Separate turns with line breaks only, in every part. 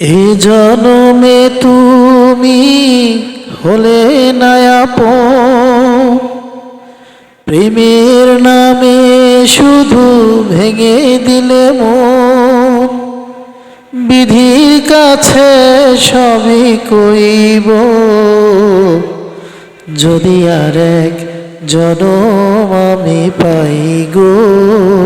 এ জনমে তুমি হলে নায়াপ প্রেমের নামে শুধু ভেঙে দিলে মন। বিধির কাছে সবই কইব। যদি আর এক জনম আমি পাই গো।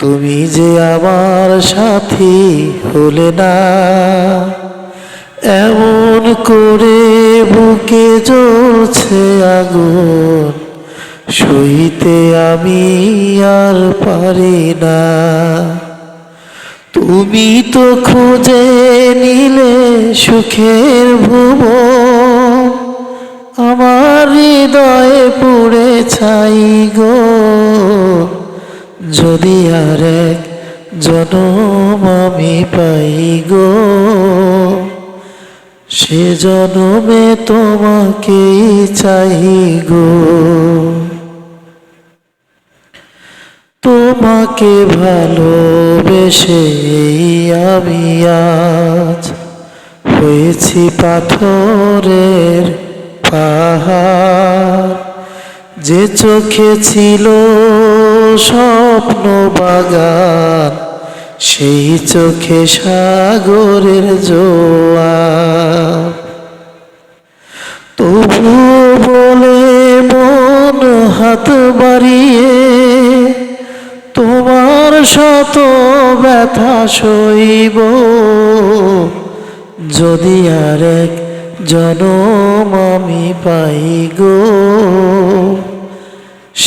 তুমি যে আমার সাথী হলে না, এমন করে বুকে জ্বলছে আগুন, সইতে আমি আর পারি না। তুমি তো খুঁজে নিলে সুখের ভুবন, আমার হৃদয়ে পুড়ে ছাই গো। যদি আর এক জনম আমি পাই গো, সে জনমে তোমাকেই চাই গো। তোমাকে ভালোবেসে আমি আজ হয়েছি পাথরের পাহাড়। যে চোখে ছিল স্বপ্ন বাগান, সেই চোখে সাগরের জোয়া তবু বলে মন হাত বাড়িয়ে, তোমার শত ব্যথা সইব। যদি আর এক জনম আমি পাই গো।